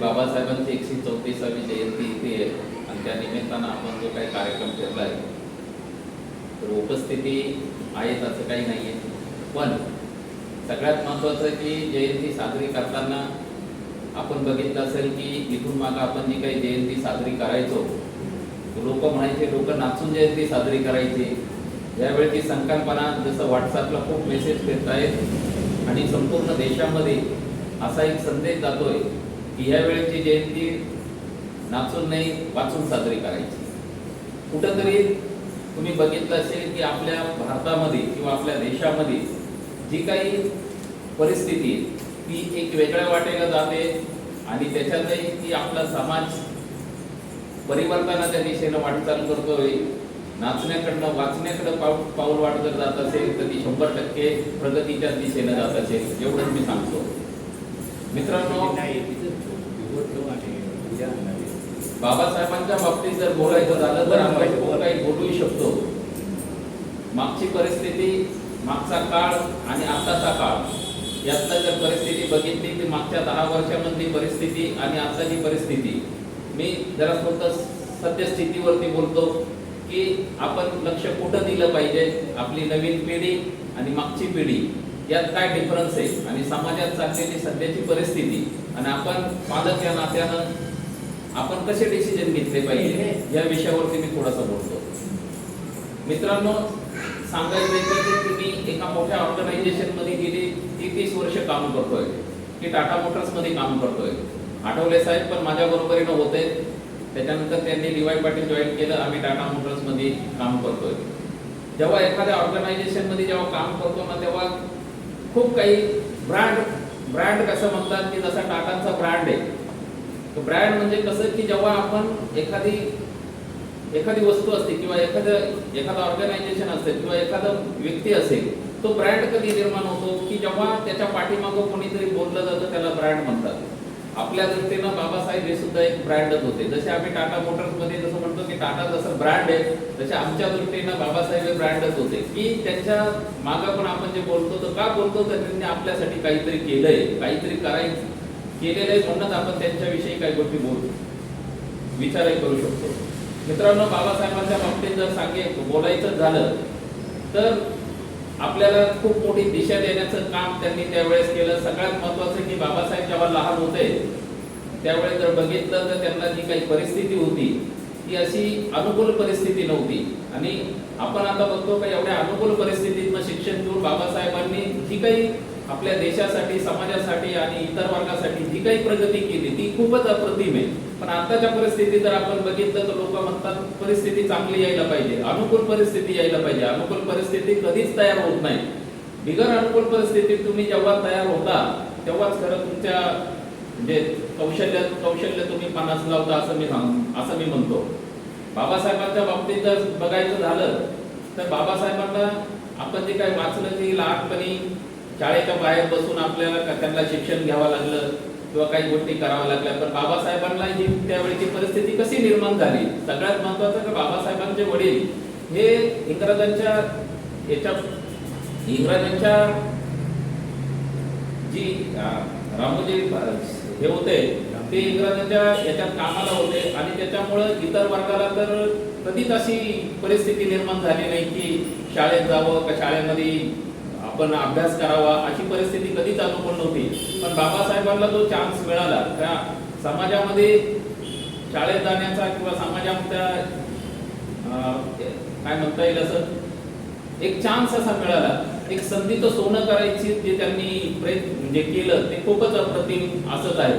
बाबासाहेबांची एकशे चौतीसावी जयंती इथे आहे. आणि त्या निमित्तानं आपण जो काही कार्यक्रम ठेवला आहे तर उपस्थिती आहेत असं काही नाही आहे पण सगळ्यात महत्त्वाचं की जयंती साजरी करताना आपण बघितलं असेल की इथून मागं आपण जी काही जयंती साजरी करायचो लोक म्हणायचे लोक नाचून जयंती साजरी करायची. यावेळी ती संकल्पना जसं व्हॉट्सअपला खूप मेसेज फिरत आहेत आणि संपूर्ण देशामध्ये असा एक संदेश जातोय की ह्या वेळेची जयंती नाचून नाही वाचून साजरी करायची. कुठंतरी तुम्ही बघितलं असेल की आपल्या भारतामध्ये किंवा आपल्या देशामध्ये जी काही परिस्थिती आहे, ती एक वेगळ्या वाटेला जाते आणि त्याच्यातही ती आपला समाज परिवर्तनाच्या दिशेनं वाटचाल करतोय. नाचण्याकडनं वाचण्याकडे पाऊल पाऊल वाट जर जात असेल तर ती शंभर टक्के प्रगतीच्या दिशेनं जात असेल एवढंच मी सांगतो. मित्रांनो बाबासाहेबांच्या बाबतीत जर बोलायचं झालं तर आपण काही बोलूही शकतो. मागची परिस्थिती मागचा काळ आणि आताचा काळ यातला जर परिस्थिती बघितली तर मागच्या दहा वर्षामधली परिस्थिती आणि आताची परिस्थिती मी जरा फक्त सद्यस्थितीवरती बोलतो. की आपण लक्ष कुठं दिलं पाहिजे? आपली नवीन पिढी आणि मागची पिढी. यात काय डिफरन्स आहे? आणि समाजात चाललेली सध्याची परिस्थिती आणि आपण पालक या नात्यानं आपण कसे डिसिजन घेतले पाहिजे? या विषयावरती मी थोडासा बोलतो. मित्रांनो सांगायचं की एका मोठ्या ऑर्गनायझेशनमध्ये गेली तीस वर्ष काम करतोय. की टाटा मोटर्समध्ये काम करतोय. आठवले साहेब पण माझ्या बरोबरीनं होते त्याच्यानंतर त्यांनी डीवाय पाटील जॉईन केलं. आम्ही टाटा मोटर्समध्ये काम करतोय. जेव्हा एखाद्या ऑर्गनायझेशनमध्ये जेव्हा काम करतो ना तेव्हा खूप काही ब्रँड ब्रँड कसं म्हणतात की जसा टाटांचा ब्रँड आहे. तो ब्रँड म्हणजे कसं की जेव्हा आपण एखादी एखादी वस्तू असते किंवा एखादं एखादं ऑर्गनायझेशन असेल किंवा एखादा व्यक्ती असेल तो ब्रँड कधी निर्माण होतो? की जेव्हा त्याच्या पाठीमागं कोणीतरी बोललं जातं त्याला ब्रँड म्हणतात. आपल्या दृष्टीनं बाबासाहेब हे सुद्धा एक ब्रँडच होते. जसे आम्ही टाटा मोटर्समध्ये जसं म्हणतो की टाटा जसं ब्रँड आहे तसे आमच्या दृष्टीनं बाबासाहेब हे ब्रँडच होते. की त्यांच्या मागं पण आपण जे बोलतो तर का बोलतो? तर त्यांनी आपल्यासाठी काहीतरी केलंय काहीतरी करायचं. केलेलं आहे म्हणूनच आपण त्यांच्याविषयी काही गोष्टी बोलतो. विचारही करू शकतो. मित्रांनो बाबासाहेबांच्या बाबतीत जर सांगे बोलायचं झालं तर आपल्याला खूप मोठी दिशा देण्याचं काम त्यांनी त्यावेळेस केलं. सगळ्यात महत्वाचं की बाबासाहेब जेव्हा लहान होते त्यावेळेस जर बघितलं तर त्यांना जी काही परिस्थिती होती ती अशी अनुकूल परिस्थिती नव्हती. आणि आपण आता बघतो का एवढ्या अनुकूल परिस्थितीतनं शिक्षण घेऊन बाबासाहेबांनी जी काही आपल्या देशासाठी समाजासाठी आणि इतर वर्गासाठी जी काही प्रगती केली ती खूपच अप्रतिम आहे. पण आताच्या परिस्थितीत जर आपण बघितलं तर लोक म्हणतात परिस्थिती चांगली यायला पाहिजे अनुकूल परिस्थिती यायला पाहिजे. अनुकूल परिस्थिती कधीच तयार होत नाही. बिगर अनुकूल परिस्थितीत तुम्ही जेव्हा तयार होता तेव्हाच खरं तुमच्या म्हणजे कौशल्य कौशल्य तुम्ही पणास लावता असं मी सांग असं मी म्हणतो. बाबासाहेबांच्या बाबतीत जर बघायचं झालं तर बाबासाहेबांना आपण जे काही वाचलं की लहानपणी शाळेच्या बाहेर बसून आपल्याला त्यांना शिक्षण घ्यावं लागलं किंवा काही गोष्टी कराव्या लागल्या. पण बाबासाहेबांना ही त्यावेळेची परिस्थिती कशी निर्माण झाली? सगळ्यात महत्वाचं की बाबासाहेबांचे वडील. हे इंग्रजांच्या याच्या इंग्रजांच्या जी रामोजी हे होते ते इंग्रजांच्या याच्यात कामाला होते. आणि त्याच्यामुळं इतर वर्गाला तर कधीच अशी परिस्थिती निर्माण झाली नाही की शाळेत जावं का शाळेमध्ये आपण अभ्यास करावा अशी परिस्थिती कधीच अनुकूल नव्हती. पण बाबासाहेबांना तो चान्स मिळाला. त्या समाजामध्ये शाळेत जाण्याचा किंवा समाजामध्ये काय म्हणता येईल असं एक चान्स असा मिळाला. एक संधीचं सोनं करायची जे त्यांनी प्रयत्न म्हणजे केलं ते खूपच अप्रतिम असंच आहे.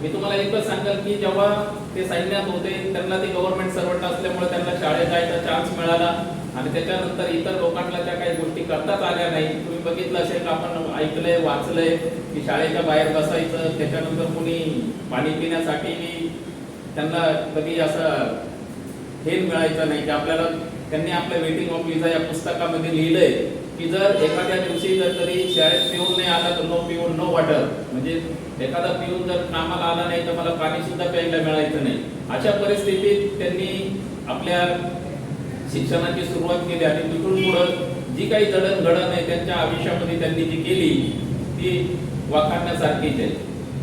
मी तुम्हाला एकच सांगाल की जेव्हा ते सैन्यात होते त्यांना ते गव्हर्नमेंट सर्वंट असल्यामुळे त्यांना शाळेत जायचा चान्स मिळाला. आणि त्याच्यानंतर इतर लोकांना त्या काही गोष्टी करताच आल्या नाही. तुम्ही बघितलं असेल का आपण ऐकलंय वाचलंय की शाळेच्या बाहेर बसायचं त्याच्यानंतर कोणी पाणी पिण्यासाठी त्यांना कधी असं हे मिळायचं नाही की आपल्याला त्यांनी आपल्या वेटिंग ऑफ विजा या पुस्तकामध्ये लिहिलंय की जर एखाद्या दिवशी जर तरी शाळेत पिऊन नाही आला तर नो पिऊन नो वॉटर म्हणजे एखादा पिऊन जर कामाला आला नाही तर मला पाणी सुद्धा प्यायला मिळायचं नाही. अशा परिस्थितीत त्यांनी आपल्या शिक्षणाची सुरुवात केली आणि तिथून पुढं जी काही जडणघडण आहे त्यांच्या आयुष्यामध्ये त्यांनी जी केली ती वाखाणण्यासारखीच आहे.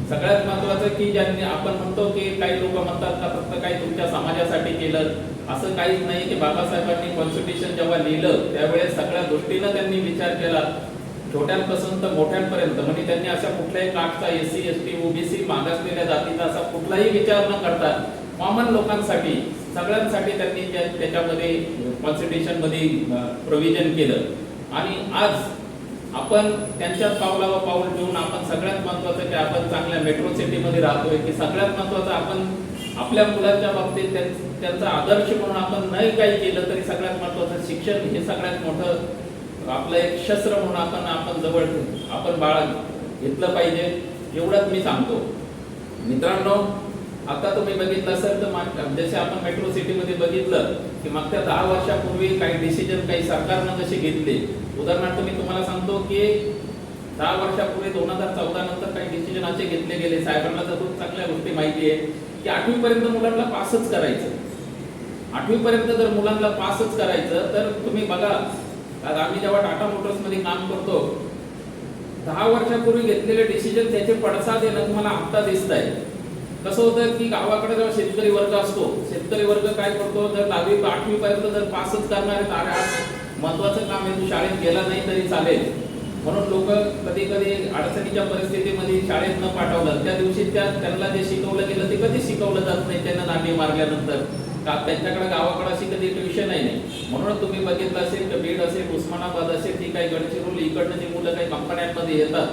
सगळ्यात महत्वाचं की ज्यांनी आपण म्हणतो की काही लोक म्हणतात का फक्त काही तुमच्या समाजासाठी केलं असं काहीच नाही की बाबासाहेबांनी कॉन्स्टिट्यूशन जेव्हा लिहिलं त्यावेळेस सगळ्या दृष्टीनं त्यांनी विचार केला. छोट्यांपासून तर मोठ्यांपर्यंत म्हणजे त्यांनी अशा कुठल्याही काठचा S C S T OBC मागासलेल्या जातीचा असा कुठलाही विचार न करता कॉमन लोकांसाठी सगळ्यांसाठी त्यांनी त्या- त्याच्यामध्ये कॉन्स्टिट्युशनमध्ये प्रोव्हिजन केलं. आणि आज आपण त्यांच्याच पावलावर पाऊल ठेवून आपण सगळ्यात महत्वाचं की आपण चांगल्या मेट्रो सिटीमध्ये राहतोय की सगळ्यात महत्वाचं आपण आपल्या मुलांच्या बाबतीत त्यांचा आदर्श म्हणून आपण नाही काही केलं तरी सगळ्यात महत्वाचं शिक्षण हे सगळ्यात मोठं आपलं एक शस्त्र म्हणून आपण आपण जवळ आपण बाळा घेतलं पाहिजे एवढंच मी सांगतो. मित्रांनो आता तुम्ही बघितलं असेल तर जसे आपण मेट्रो सिटीमध्ये बघितलं की मागच्या दहा वर्षापूर्वी काही डिसिजन काही सरकारनं जसे घेतले. उदाहरणार्थ मी तुम्हाला सांगतो की दहा वर्षापूर्वी दोन हजार चौदा नंतर काही डिसिजन असे घेतले गेले. साहेबांना तर खूप चांगल्या गोष्टी माहिती आहे की आठवी पर्यंत मुलांना पासच करायचं. आठवी पर्यंत जर मुलांना पासच करायचं तर तुम्ही बघा आज आम्ही जेव्हा टाटा मोटर्समध्ये काम करतो दहा वर्षापूर्वी घेतलेले डिसिजन त्याचे पडसाद येणं तुम्हाला आत्ता दिसत आहे कसं होतं की गावाकडे जेव्हा शेतकरी वर्ग असतो शेतकरी वर्ग काय करतो? जर दहावी आठवी पर्यंत जर पासच करणार आहे महत्वाचं काम आहे तू शाळेत गेला नाही तरी चालेल. म्हणून लोक कधी कधी अडचणीच्या परिस्थितीमध्ये शाळेत न पाठवलं. त्या दिवशी त्या त्यांना जे शिकवलं गेलं ते कधी शिकवलं जात नाही त्यांना दांडी मारल्यानंतर. का त्यांच्याकडे गावाकडे अशी कधी ट्युशन नाही? म्हणून तुम्ही बघितलं असेल तर बीड असेल उस्मानाबाद असेल ती काही गडचिरोली इकडनं जी मुलं काही कंपन्यांमध्ये येतात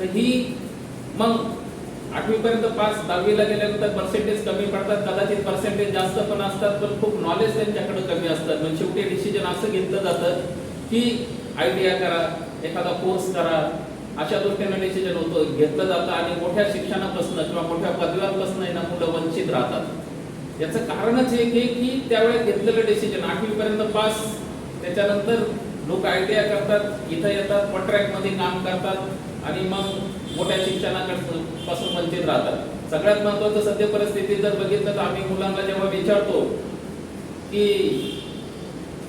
तर ही मग आठवीपर्यंत पास दहावीला गेल्यानंतर पर्सेंटेज कमी पडतात. कदाचित पर्सेंटेज जास्त पण असतात पण खूप नॉलेज त्यांच्याकडे कमी असतात. पण शेवटी डिसिजन असं घेतलं जातं की आय टी आय करा एखादा कोर्स करा. अशा दृष्टीने डिसिजन होतं. घेतलं जातं आणि मोठ्या शिक्षणापासून किंवा मोठ्या पदव्यांपासून ना मुलं वंचित राहतात. याचं कारणच एक आहे की त्यावेळेस घेतलेलं डिसिजन आठवीपर्यंत पास त्याच्यानंतर लोक आय टी आय करतात इथं येतात कॉन्ट्रॅक्टमध्ये काम करतात आणि मग मोठ्या शिक्षणापासून वंचित राहतात. सगळ्यात महत्वाचं सध्या परिस्थिती जर बघितलं तर आम्ही मुलांना जेव्हा विचारतो की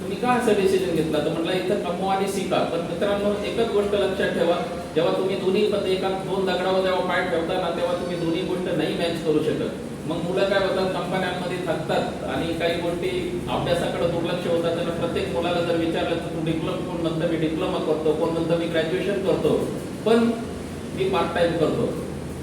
तुम्ही का असं डिसिजन घेतला? तर म्हटलं इथं कमवा आणि शिका. पण मित्रांनो एकच गोष्ट लक्षात ठेवा. जेव्हा तुम्ही दोन्ही पद एका दोन दगडावर जेव्हा पाय ठेवता ना तेव्हा तुम्ही दोन्ही गोष्ट नाही मॅच करू शकत. मग मुलं काय होतात? कंपन्यांमध्ये थकतात आणि काही गोष्टी अभ्यासाकडे दुर्लक्ष होतात. त्यांना प्रत्येक मुलाला जर विचारलं तर तू डिप्लोमा कोण म्हणतं मी डिप्लोमा करतो? कोण म्हणतं मी ग्रॅज्युएशन करतो? पण मी पार्ट टाइम करतो.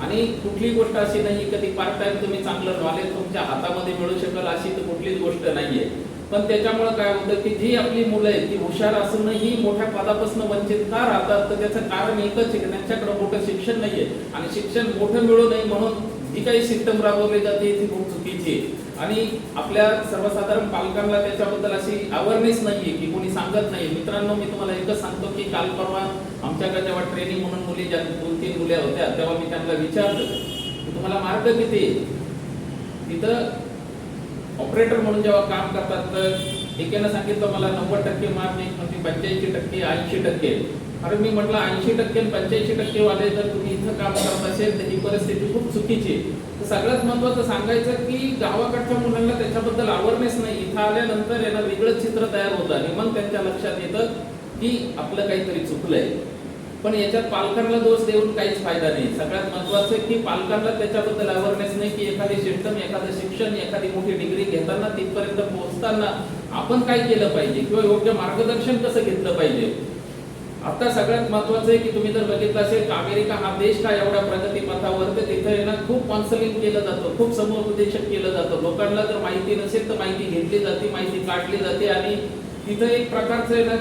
आणि कुठली गोष्ट अशी नाही कधी पार्ट टाइम तुम्ही चांगलं नॉलेज तुमच्या हातामध्ये मिळू शकेल अशी तर कुठलीच गोष्ट नाहीये. पण त्याच्यामुळे काय होतं की जी आपली मुलं आहेत ती हुशार असूनही मोठ्या पदापासून वंचित का राहतात? तर त्याचं कारण एकच आहे की त्यांच्याकडे मोठं शिक्षण नाहीये. आणि शिक्षण मोठं मिळू नये म्हणून जी काही सिस्टम राबवली जाते ती खूप चुकीची आहे. आणि आपल्या सर्वसाधारण पालकांना त्याच्याबद्दल अशी अवेअरनेस नाहीये की कोणी सांगत नाही मित्रांनो मी तुम्हाला एकच सांगतो की काल परवा आमच्याकडे जेव्हा ट्रेनिंग म्हणून मुली ज्या दोन तीन मुल्या होत्या तेव्हा मी त्यांना विचारलं की तुम्हाला मार्ग किती तिथं ऑपरेटर म्हणून जेव्हा काम करतात तर एकेनं सांगितलं मला नव्वद टक्के मार्क एक म्हणजे पंच्याऐंशी टक्के ऐंशी टक्के अरे मी म्हटलं ऐंशी टक्के पंच्याऐंशी टक्के वाले जर तुम्ही इथं काम करत असेल तर ही परिस्थिती खूप चुकीची आहे. तर सगळ्यात महत्वाचं सांगायचं की गावाकडच्या मुलांना त्याच्याबद्दल अवेअरनेस नाही. इथं आल्यानंतर यांना वेगळंच चित्र तयार होतं आणि मग त्यांच्या लक्षात येतं की आपलं काहीतरी चुकलंय. पण याच्यात पालकांना दोष देऊन काहीच फायदा नाही. सगळ्यात महत्वाचं आहे की पालकांना त्याच्याबद्दल अवेअरनेस नाही की एखादी सिस्टम एखादं शिक्षण एखादी मोठी डिग्री घेताना तिथपर्यंत पोहोचताना आपण काय केलं पाहिजे? किंवा योग्य मार्गदर्शन कसं घेतलं पाहिजे? आता सगळ्यात महत्वाचं आहे की तुम्ही जर बघितलं असेल अमेरिका हा देश का एवढ्या प्रगती पथावर तर तिथे आहे ना खूप कॉन्सलिंग केलं जातं खूप समुपदेशन केलं जातं. लोकांना जर माहिती नसेल तर माहिती घेतली जाते माहिती काढली जाते आणि तिथं एक प्रकारचं आहे ना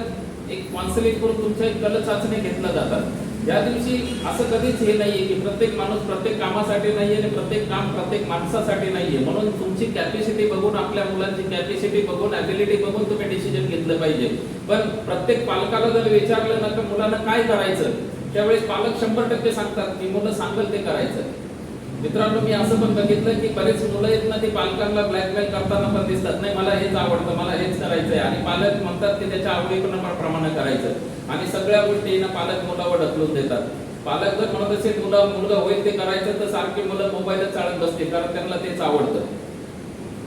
एक कॉन्सलिंग करून तुमचा एक कल चाचणी घेतलं जातात. या दिवशी असं कधीच हे नाहीये की प्रत्येक माणूस प्रत्येक कामासाठी नाहीये आणि प्रत्येक काम प्रत्येक माणसासाठी नाहीये. म्हणून तुमची कॅपॅसिटी बघून आपल्या मुलांची कॅपॅसिटी बघून ॲबिलिटी बघून तुम्ही डिसिजन घेतलं पाहिजे. पण प्रत्येक पालकाला जर विचारलं ना तर मुलांना काय करायचं? त्यावेळेस पालक शंभर टक्के सांगतात की मुलं सांगल ते करायचं. मित्रांनो मी असं पण बघितलं की बरेच मुलं आहेत ना ते पालकांना ब्लॅकमेल करताना पण दिसतात. नाही मला हेच आवडतं मला हेच करायचंय. आणि पालक म्हणतात की त्याच्या आवडीप्रमाणे करायचं. आणि सगळ्या गोष्टी ना पालक मुलावर ढकलून देतात. पालक जर म्हणत असेल मुला मुलगा होईल ते करायचं तर सारखे मुलं मोबाईलच चालत बसते कारण त्यांना तेच आवडतं.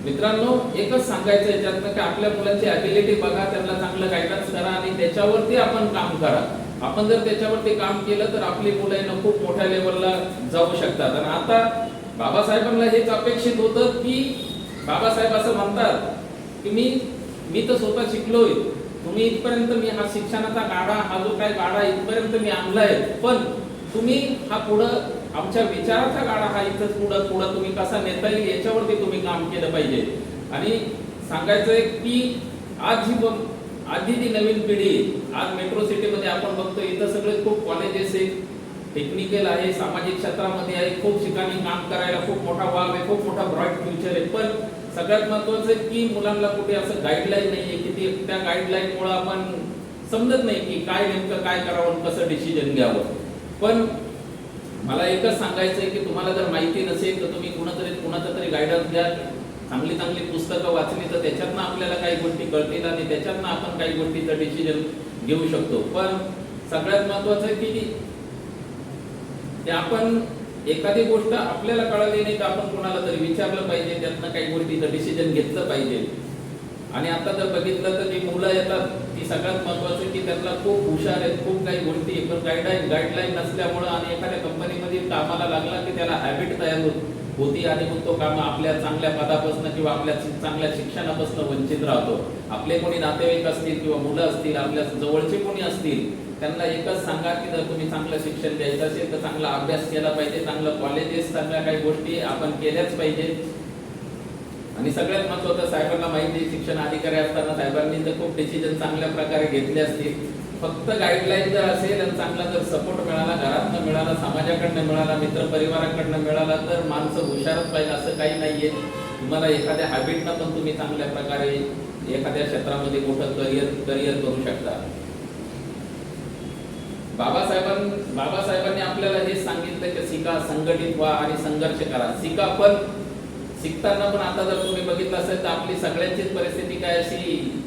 मित्रांनो एकच सांगायचं याच्यातनं की आपल्या मुलांची ॲबिलिटी बघा त्यांना चांगलं गायडन्स करा आणि त्याच्यावरती आपण काम करा. आपण जर त्याच्यावरती काम केलं तर आपली मुलं आहे खूप मोठ्या लेवलला जाऊ शकतात. आणि आता बाबासाहेबांना हेच अपेक्षित होतं की बाबासाहेब असं म्हणतात की मी मी तर स्वतः शिकलोय. तुम्ही इथपर्यंत मी हा शिक्षणाचा गाडा हा जो काय गाडा इथपर्यंत मी आणलाय पण तुम्ही हा पुढं आमच्या विचाराचा गाडा हा इथंच पुढं पुढं तुम्ही कसा नेता येईल याच्यावरती तुम्ही काम केलं पाहिजे. आणि सांगायचं आहे की आज ही आधी जी नवीन पिढी आहे, आज मेट्रो सिटीमध्ये आपण बघतो इथं सगळे खूप कॉलेजेस आहेत. टेक्निकल आहे सामाजिक क्षेत्रामध्ये आहे खूप ठिकाणी काम करायला खूप मोठा वाव आहे खूप मोठा ब्रॉड फ्युचर आहे. पण सगळ्यात महत्वाचं आहे की मुलांना कुठे असं गाईडलाईन नाही आहे की ती त्या गाईडलाईन मुळे आपण समजत नाही की काय नेमकं काय करावं कसं डिसिजन घ्यावं. पण मला एकच सांगायचं आहे की तुम्हाला जर माहिती नसेल तर तुम्ही कुणातरी कुणाचा तरी गायडन्स द्या. चांगली चांगली पुस्तकं वाचली तर त्याच्यातनं आपल्याला काही गोष्टी कळतील आणि त्याच्यातनं आपण काही गोष्टीचं डिसिजन घेऊ शकतो. पण सगळ्यात महत्वाचं आहे की आपण एखादी गोष्ट आपल्याला कळाली नाही तर आपण कोणाला तरी विचारलं पाहिजे त्यातनं काही गोष्टीचं डिसिजन घेतलं पाहिजे. आणि आता जर बघितलं तर जी मुलं येतात ती सगळ्यात महत्वाचं की त्यांना खूप हुशार आहेत खूप काही गोष्टी पण गाईडलाईन गाईडलाईन नसल्यामुळं आणि एखाद्या कंपनीमध्ये कामाला लागला की त्याला हॅबिट तयार होतो. होती आणि मग तो काम आपल्या चांगल्या पदापासून किंवा आपल्या चांगल्या शिक्षणापासून वंचित राहतो. आपले कोणी नातेवाईक असतील किंवा मुलं असतील आपल्या जवळचे कोणी असतील त्यांना एकच सांगा की जर तुम्ही चांगलं शिक्षण द्यायचं असेल तर चांगला अभ्यास केला पाहिजे चांगलं कॉलेजेस चांगल्या काही गोष्टी आपण केल्याच पाहिजे. आणि सगळ्यात महत्वाचं साहेबांना माहिती शिक्षण अधिकारी असताना साहेबांनी तर खूप डिसिजन चांगल्या प्रकारे घेतले असतील. फक्त गाईडलाईन जर असेल आणि चांगला जर सपोर्ट मिळाला घरातनं मिळाला समाजाकडनं मिळाला मित्र परिवाराकडनं मिळाला तर माणसं हुशारच पाहिजे असं काही नाहीये. तुम्हाला एखाद्या हॅबिटनं पण तुम्ही चांगल्या प्रकारे एखाद्या क्षेत्रामध्ये मोठं करिअर करिअर करू शकता. बाबासाहेबां बाबासाहेबांनी आपल्याला हे सांगितलं की शिका संघटित व्हा आणि संघर्ष करा. शिका पण शिकताना पण आता जर तुम्ही बघितलं असेल तर आपली सगळ्यांचीच परिस्थिती काय अशी?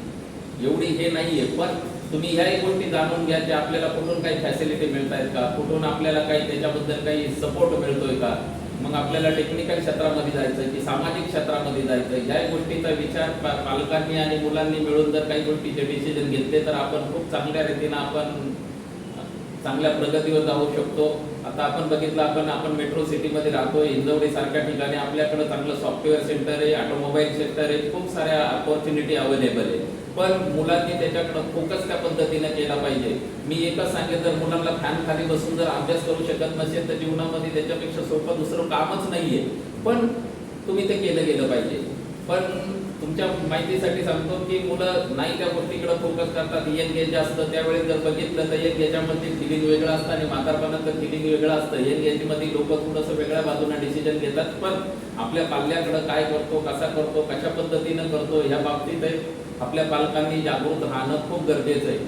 एवढी हे नाहीये. पण तुम्ही ह्याही गोष्टी जाणून घ्या की आपल्याला कुठून काही फॅसिलिटी मिळत आहेत का? कुठून आपल्याला काही त्याच्याबद्दल काही सपोर्ट मिळतोय का? मग आपल्याला टेक्निकल क्षेत्रामध्ये जायचं की सामाजिक क्षेत्रामध्ये जायचं ह्या गोष्टीचा विचार पालकांनी आणि मुलांनी मिळून जर काही गोष्टीचे डिसिजन घेतले तर आपण खूप चांगल्या रीतीनं आपण चांगल्या प्रगतीवर जाऊ शकतो. आता आपण बघितलं आपण आपण मेट्रो सिटीमध्ये राहतोय इंजवडी सारख्या ठिकाणी आपल्याकडे चांगलं सॉफ्टवेअर सेंटर आहे ऑटोमोबाईल सेक्टर आहे खूप साऱ्या अपॉर्च्युनिटी अवेलेबल आहे. पण मुलांनी त्याच्याकडं फोकस त्या पद्धतीने केला पाहिजे. मी एकच सांगेन जर मुलांना फॅन खाली बसून जर अभ्यास करू शकत नसेल तर जीवनामध्ये त्याच्यापेक्षा सोपं दुसरं कामच नाहीये. पण तुम्ही ते केलं गेलं पाहिजे. पण तुमच्या माहितीसाठी सांगतो की मुलं नाही त्या गोष्टीकडे फोकस करतात. यंग असतं त्यावेळेस जर बघितलं तर यंग एजामध्ये फिलिंग वेगळं असतं आणि म्हातारपणाचं फिलिंग वेगळं असतं. यंग एजमध्ये लोक थोडंसं वेगळ्या बाजूने डिसिजन घेतात. पण आपल्या पाल्याकडं काय करतो कसा करतो कशा पद्धतीनं करतो ह्या बाबतीत आहे, आपल्या पालकांनी जागृत राहणं खूप गरजेचं आहे.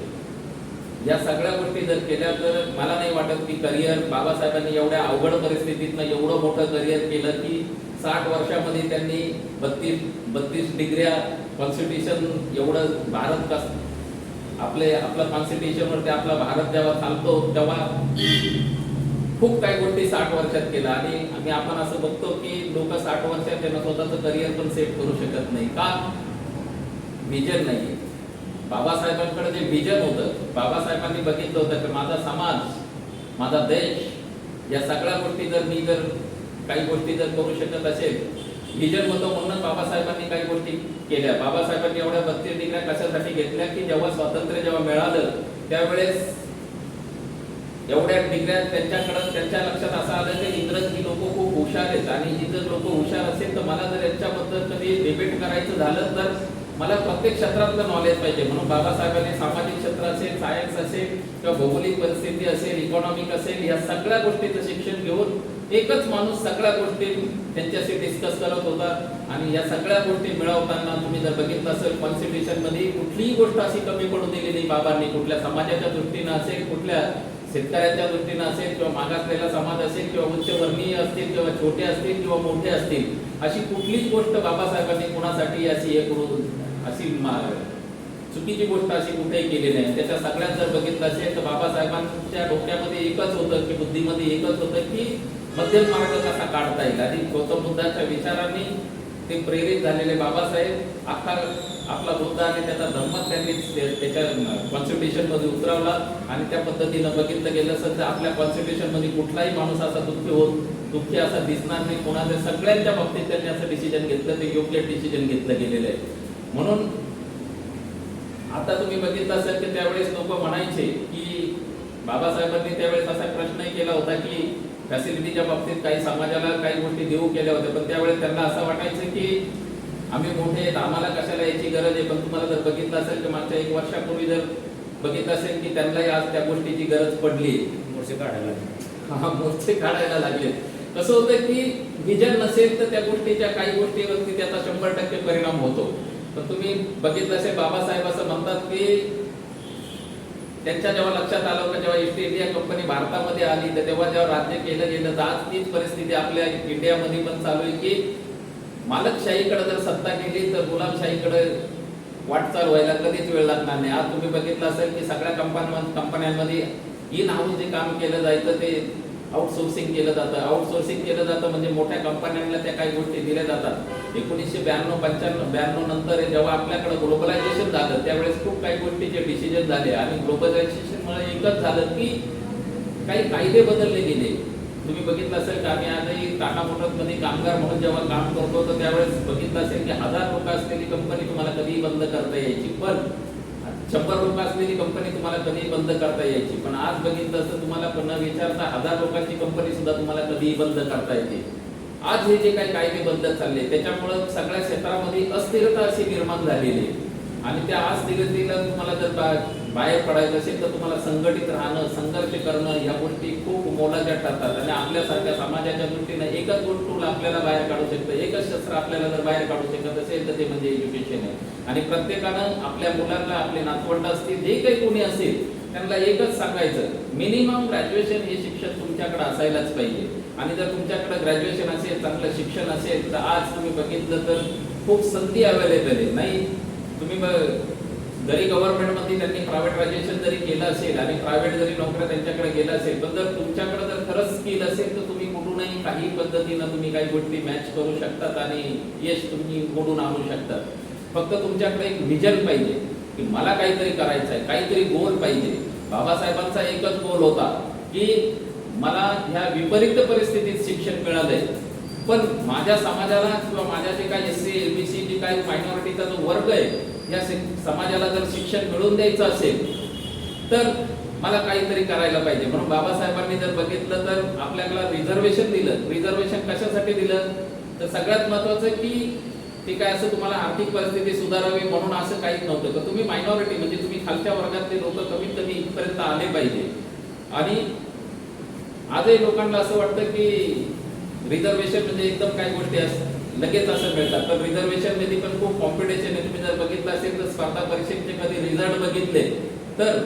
या सगळ्या गोष्टी जर केल्या तर मला नाही वाटत की करिअर बाबासाहेबांनी एवढ्या अवघड परिस्थितीतनं एवढं मोठं करिअर केलं की साठ वर्षामध्ये त्यांनी बत्तीस बत्तीस डिग्र्या कॉन्स्टिट्युशन एवढं भारत कस आपले आपलं कॉन्स्टिट्युशनवरती आपला भारत जेव्हा चालतो तेव्हा खूप काही गोष्टी साठ वर्षात केल्या. आणि आम्ही आपण असं बघतो की लोक साठ वर्षात त्यांना स्वतःचं करिअर पण सेट करू शकत नाही. का? विजन नाही बाबासाहेबांकडे जे विजन होतं बाबासाहेबांनी बघितलं होतं की माझा समाज माझा देश या सगळ्या गोष्टी जर मी जर काही गोष्टी जर करू शकत असेल विजन होतं म्हणून बाबासाहेबांनी काही गोष्टी केल्या. बाबासाहेबांनी एवढ्या बत्तीस डिग्र्या कशासाठी घेतल्या की जेव्हा स्वातंत्र्य जेव्हा मिळालं त्यावेळेस एवढ्या डिग्र्या त्यांच्याकडं त्यांच्या लक्षात असं आलं की इंग्रज ही लोक खूप हुशार आहेत आणि ही जर लोक हुशार असेल तर मला जर यांच्याबद्दल कधी डिबेट करायचं झालं तर मला प्रत्येक क्षेत्रातलं नॉलेज पाहिजे. म्हणून बाबासाहेबांनी सामाजिक क्षेत्र असेल सायन्स असेल किंवा भौगोलिक परिस्थिती असेल इकॉनॉमिक असेल या सगळ्या गोष्टीचं शिक्षण घेऊन एकच माणूस सगळ्या गोष्टी त्यांच्याशी डिस्कस करत होता. आणि या सगळ्या गोष्टी मिळवताना तुम्ही जर बघितलं असेल कॉन्स्टिट्युशनमध्ये कुठलीही गोष्ट अशी कमी पडू दिली नाही बाबांनी. कुठल्या समाजाच्या दृष्टीनं असेल कुठल्या शेतकऱ्यांच्या दृष्टीनं असेल किंवा मागासलेला समाज असेल किंवा उच्चवर्णीय असतील किंवा छोटे असतील किंवा मोठे असतील अशी कुठलीच गोष्ट बाबासाहेबांनी कुणासाठी अशी हे करून अशी चुकीची गोष्ट अशी कुठेही केली नाही. त्याच्या सगळ्यात जर बघितलं असेल तर बाबासाहेबांच्या डोक्यामध्ये एकच होतं की बुद्धीमध्ये एकच होतं की मध्यम मार्ग कसा काढता येईल? आणि गौतम बुद्धाच्या विचारांनी ते प्रेरित झालेले बाबासाहेब अख्खा आपला बुद्ध आणि त्याचा धर्म त्यांनी त्याच्या कॉन्स्टिट्यूशनमध्ये उतरवला आणि त्या पद्धतीनं बघितलं गेलं असं तर आपल्या कॉन्स्टिट्यूशनमध्ये कुठलाही माणूस असा दुःखी होत दुःखी असा दिसणार नाही. कोणाच्या सगळ्यांच्या बाबतीत त्यांनी असं डिसिजन घेतलं ते योग्य डिसिजन घेतलं गेलेलं आहे. म्हणून आता तुम्ही बघितलं असेल की त्यावेळेस लोक म्हणायचे की बाबासाहेबांनी त्यावेळेस असा प्रश्नही केला होता की फॅसिलिटीच्या बाबतीत काही समाजाला काही गोष्टी देऊ केल्या होत्या. पण त्यावेळेस त्यांना असं वाटायचं की आम्ही मोठे आहेत आम्हाला कशाला याची गरज आहे? पण तुम्हाला जर बघितलं असेल की मागच्या एक वर्षापूर्वी जर बघितलं असेल की त्यांनाही आज त्या गोष्टीची गरज पडली. मोर्चे काढायला लागले. हा मोर्चे काढायला लागले. कसं होतं की विजन नसेल तर त्या गोष्टीच्या काही गोष्टीवरती त्याचा शंभर टक्के परिणाम होतो. तुम्ही बघितलं असे बाबासाहेब असं म्हणतात की त्यांच्या जेव्हा लक्षात आलं की जेव्हा ईस्ट इंडिया कंपनी भारतामध्ये आली तर तेव्हा जेव्हा राज्य केलं गेलं तर आज तीच परिस्थिती आपल्या इंडियामध्ये पण चालू आहे की मालकशाहीकडे जर सत्ता गेली तर गुलामशाहीकडे वाटचाल व्हायला कधीच वेळ लागणार नाही. आज तुम्ही बघितलं असेल की सगळ्या कंपन्या कंपन्यांमध्ये इन हाऊस जे काम केलं जायचं ते आउटसोर्सिंग केलं जातं. आउटसोर्सिंग केलं जातं म्हणजे मोठ्या कंपन्यांना त्या काही गोष्टी दिल्या जातात. एकोणीसशे ब्याण्णव पंच्याण्णव ब्याण्णव नंतर जेव्हा आपल्याकडे ग्लोबलायझेशन झालं त्यावेळेस खूप काही गोष्टीचे डिसिजन झाले. आणि ग्लोबलायझेशनमुळे एकच झालं की काही कायदे बदलले गेले. तुम्ही बघितलं असेल का? आम्ही आजही टाटा मोटर्समध्ये कामगार म्हणून जेव्हा काम करतो तर त्यावेळेस बघितलं असेल की हजार लोक असलेली कंपनी तुम्हाला कधीही बंद करता यायची. पण शंभर लोक असलेली कंपनी तुम्हाला कधीही बंद करता यायची. पण आज बघितलं तर तुम्हाला पुन्हा विचारता हजार लोकांची कंपनी सुद्धा तुम्हाला कधीही बंद करता येते. आज हे जे काही कायदे बंद चालले त्याच्यामुळं सगळ्या क्षेत्रामध्ये अस्थिरता अशी निर्माण झालेली आहे. आणि त्या अस्थिरतेला तुम्हाला जर बाहेर पडायचं असेल तर तुम्हाला संघटित राहणं संघर्ष करणं या गोष्टी खूप मोलाच्या ठरतात. आणि आपल्यासारख्या समाजाच्या दृष्टीने एकच गोष्ट आपल्याला बाहेर काढू शकतं. एकच शस्त्र आपल्याला जर बाहेर काढू शकत असेल तर ते म्हणजे एज्युकेशन आहे. आणि प्रत्येकानं आपल्या मुलांना आपले नातवंड असतील जे काही कोणी असेल त्यांना एकच सांगायचं मिनिमम ग्रॅज्युएशन हे शिक्षण तुमच्याकडे असायलाच पाहिजे. आणि जर तुमच्याकडे ग्रॅज्युएशन असेल चांगलं शिक्षण असेल तर आज तुम्ही बघितलं तर खूप संधी अवेलेबल आहे. नाही तुम्ही जरी गव्हर्नमेंटमध्ये त्यांनी प्रायव्हेट जरी केलं असेल आणि प्रायव्हेट जरी नोकऱ्या त्यांच्याकडे गेल्या असेल पण जर तुमच्याकडे जर खरंच स्किल असेल तर तुम्ही कुठूनही काही पद्धतीनं तुम्ही काही गोष्टी मॅच करू शकतात आणि यश तुम्ही मोडून आणू शकतात. फक्त तुमच्याकडे एक विजन पाहिजे की मला काहीतरी करायचं आहे काहीतरी गोल पाहिजे. बाबासाहेबांचा एकच गोल होता की मला ह्या विपरीत परिस्थितीत शिक्षण मिळालंय. पण माझ्या समाजाला किंवा माझ्या जे काही एस सी एबीसी जे काही मायनॉरिटीचा जो वर्ग आहे या समाजाला जर शिक्षण मिळवून द्यायचं असेल तर मला काहीतरी करायला पाहिजे. म्हणून बाबासाहेबांनी जर बघितलं तर आपल्याला रिझर्वेशन दिलं. रिझर्वेशन कशासाठी दिलं? तर सगळ्यात महत्वाचं की ते काय असं तुम्हाला आर्थिक परिस्थिती सुधारावी म्हणून असं काहीच नव्हतं. तर तुम्ही मायनॉरिटी म्हणजे तुम्ही खालच्या वर्गातले लोक कमीत कमी इथपर्यंत आले पाहिजे. आणि आजही लोकांना असं वाटतं की रिझर्वेशन म्हणजे एकदम काही गोष्टी असतात लगेच असं मिळतात. पण रिझर्वेशनमध्ये पण खूप कॉम्पिटिशन आहे. तुम्ही जर बघितलं असेल तर स्पर्धा परीक्षेचे कधी रिझल्ट बघितले तर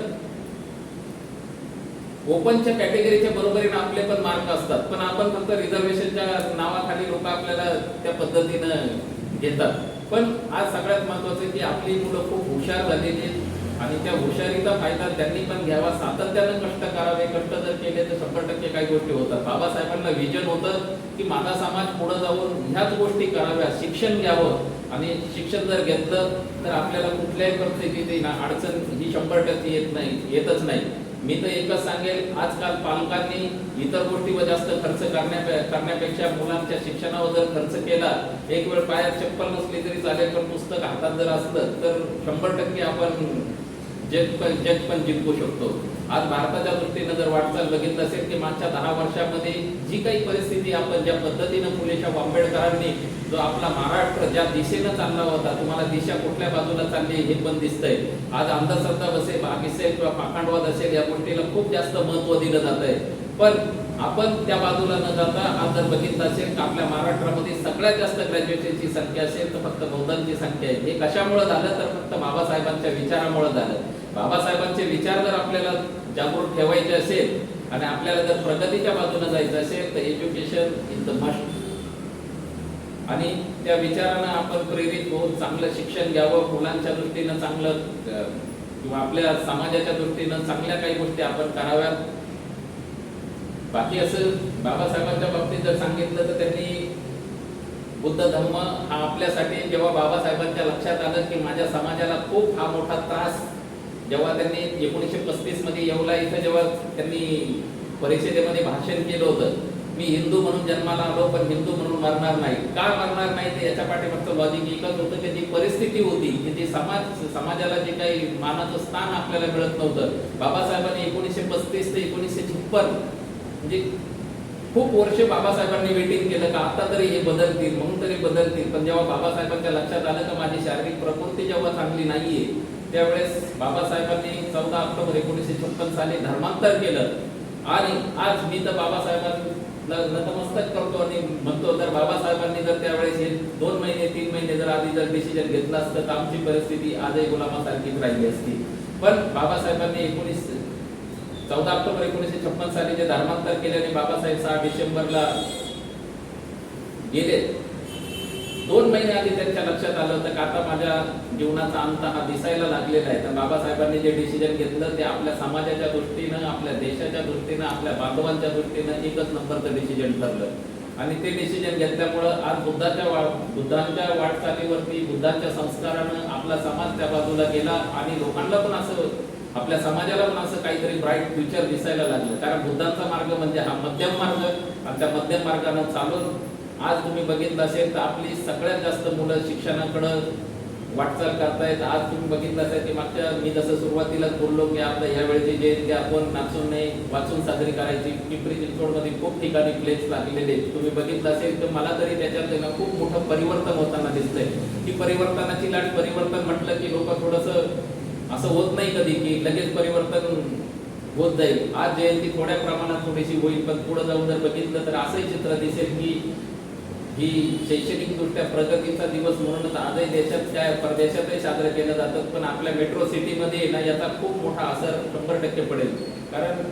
ओपनच्या कॅटेगरीच्या बरोबरीने आपले पण मार्क असतात. पण आपण फक्त रिझर्वेशनच्या नावाखाली लोक आपल्याला त्या पद्धतीनं घेतात. पण आज सगळ्यात महत्वाचं की आपली मुलं खूप हुशार झालेली आहेत. आणि त्या हुशारीचा फायदा त्यांनी पण घ्यावा. सातत्यानं कष्ट करावे. कष्ट जर केले तर शंभर टक्के काही गोष्टी होतात. बाबासाहेबांना विजन होतं की माझा समाज पुढे जाऊन ह्याच गोष्टी कराव्या. शिक्षण घ्यावं. आणि शिक्षण जर घेतलं तर आपल्याला कुठल्याही परिस्थितीत ना अडचण ही शंभर टक्के येत नाही येतच नाही. मी तर एकच सांगेल आजकाल पालकांनी इतर गोष्टीवर जास्त खर्च करण्या करण्यापेक्षा मुलांच्या शिक्षणावर जर खर्च केला एक वेळ पायात चप्पल नसली तरी चालेल पण पुस्तक हातात जर असलं तर शंभर टक्के आपण जग पण जग पण जिंकू शकतो. आज भारताच्या दृष्टीनं जर वाटचाल बघितलं असेल की मागच्या दहा वर्षामध्ये जी काही परिस्थिती आपण ज्या पद्धतीनं फुले आंबेडकरांनी जो आपला महाराष्ट्र ज्या दिशेनं चालला होता तुम्हाला दिशा कुठल्या बाजूला चालली हे पण दिसतंय. आज अंधश्रद्धा असेल असेल किंवा पाखंडवाद असेल या गोष्टीला खूप जास्त महत्त्व दिलं जात आहे पण आपण त्या बाजूला न जाता आज जर बघितलं असेल तर आपल्या महाराष्ट्रामध्ये सगळ्यात जास्त ग्रॅज्युएशनची संख्या असेल तर फक्त बौद्धांची संख्या आहे. हे कशामुळे झालं? तर फक्त बाबासाहेबांच्या विचारामुळे झालं. बाबासाहेबांचे विचार जर आपल्याला जागृत ठेवायचे असेल आणि आपल्याला जर प्रगतीच्या बाजूने जायचं असेल तर एज्युकेशन इज द मस्ट आणि त्या विचारानं आपण प्रेरित होऊन चांगलं शिक्षण घ्यावं मुलांच्या दृष्टीनं चांगलं किंवा आपल्या समाजाच्या दृष्टीनं चांगल्या काही गोष्टी आपण कराव्यात. बाकी असं बाबासाहेबांच्या बाबतीत जर सांगितलं तर त्यांनी बुद्ध धर्म हा आपल्यासाठी जेव्हा बाबासाहेबांच्या लक्षात आलं की माझ्या समाजाला खूप हा मोठा त्रास जेव्हा त्यांनी एकोणीसशे पस्तीसमध्ये येवला इथं जेव्हा त्यांनी परिषदेमध्ये भाषण केलं होतं मी हिंदू म्हणून जन्माला आलो पण हिंदू म्हणून मरणार नाही. का मरणार नाही ते याच्या पाठीमागचं लॉजिक एकच होतं की जी परिस्थिती होती की जी समाज समाजाला जे काही मानाचं स्थान आपल्याला मिळत नव्हतं. बाबासाहेबांनी एकोणीसशे पस्तीस ते एकोणीसशे छप्पन म्हणजे खूप वर्ष बाबासाहेबांनी वेटिंग केलं का आता तरी हे बदलतील म्हणून तरी बदलतील. पण जेव्हा बाबासाहेबांच्या लक्षात आलं तर माझी शारीरिक प्रकृती जेव्हा चांगली नाहीये त्यावेळेस बाबासाहेबांनी चौदा ऑक्टोबर एकोणीसशे छप्पन साली धर्मांतर केलं. आणि आज मी तर बाबासाहेबांना नतमस्तक करतो आणि म्हणतो तर बाबासाहेबांनी जर त्यावेळेस हे दोन महिने तीन महिने जर आधी जर डिसिजन घेतलं असतं तर आमची परिस्थिती आजही गुलामासारखीच राहिली असती. पण बाबासाहेबांनी एकोणीस चौदा ऑक्टोबर एकोणीसशे छप्पन साली जे धर्मांतर केल्याने बाबासाहेब सहा डिसेंबरला गेले दोन महिने आधी त्यांच्या लक्षात आलं तर का आता माझ्या जीवनाचा अंत हा दिसायला लागलेला आहे. तर बाबासाहेबांनी जे डिसिजन घेतलं ते आपल्या समाजाच्या दृष्टीनं आपल्या देशाच्या दृष्टीनं आपल्या बांधवांच्या दृष्टीनं एकच नंबरचं डिसिजन ठरलं. आणि ते डिसिजन घेतल्यामुळं आज बुद्धाच्या वा बुद्धांच्या वाटचालीवरती बुद्धांच्या संस्कारानं आपला समाज त्या बाजूला गेला आणि लोकांना पण असं आपल्या समाजाला पण असं काहीतरी ब्राईट फ्युचर दिसायला लागलं. कारण बुद्धांचा मार्ग म्हणजे हा मध्यम मार्ग. आणि त्या मध्यम मार्गानं चालून आज तुम्ही बघितलं असेल तर आपली सगळ्यात जास्त मुलं शिक्षणाकडं वाटचाल करतायत. आज तुम्ही बघितलं असेल की मागच्या मी जसं सुरुवातीलाच बोललो की आता ह्या वेळेची जयंती आपण नाचून नाही वाचून साजरी करायची पिंपरी चिंचवडमध्ये खूप ठिकाणी प्लेस लागलेले तुम्ही बघितलं असेल तर मला तरी त्याच्यात खूप मोठं परिवर्तन होताना दिसतंय. की परिवर्तनाची लाट परिवर्तन म्हटलं की लोक थोडंसं असं होत नाही कधी की लगेच परिवर्तन होत जाईल. आज जयंती थोड्या प्रमाणात थोडीशी होईल पण पुढे जाऊन जर बघितलं तर असंही चित्र दिसेल की ही शैक्षणिकदृष्ट्या प्रगतीचा दिवस म्हणून आजही देशात काय परदेशातही साजरं केलं जातात पण आपल्या मेट्रो सिटीमध्ये ना याचा खूप मोठा असर शंभर टक्के पडेल. कारण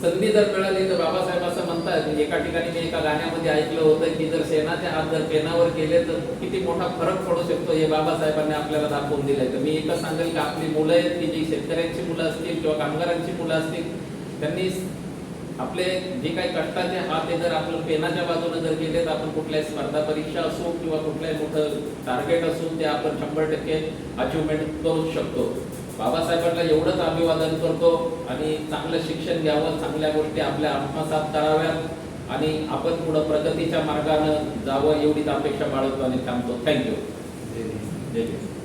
संधी जर मिळाली तर बाबासाहेब असं म्हणतात की एका ठिकाणी मी एका गाण्यामध्ये ऐकलं होतं की जर सेनाचे हात जर पेनावर केले तर किती मोठा फरक पडू शकतो हे बाबासाहेबांनी आपल्याला दाखवून दिलंय. तर मी एकच सांगेल की आपली मुलं आहेत की जी शेतकऱ्यांची मुलं असतील किंवा कामगारांची मुलं असतील त्यांनी आपले जे काही कष्टाचे हात आहे जर आपण पेनाच्या बाजूने जर गेले तर आपण कुठल्याही स्पर्धा परीक्षा असो किंवा कुठल्याही मोठं टार्गेट असो ते आपण शंभर टक्के अचिव्हमेंट करू शकतो. बाबासाहेबांना एवढंच अभिवादन करतो आणि चांगलं शिक्षण घ्यावं चांगल्या गोष्टी आपल्या आत्मसात कराव्यात आणि आपण पुढं प्रगतीच्या मार्गानं जावं एवढीच अपेक्षा बाळगतो आणि थांबतो. थँक्यू जय हिंद.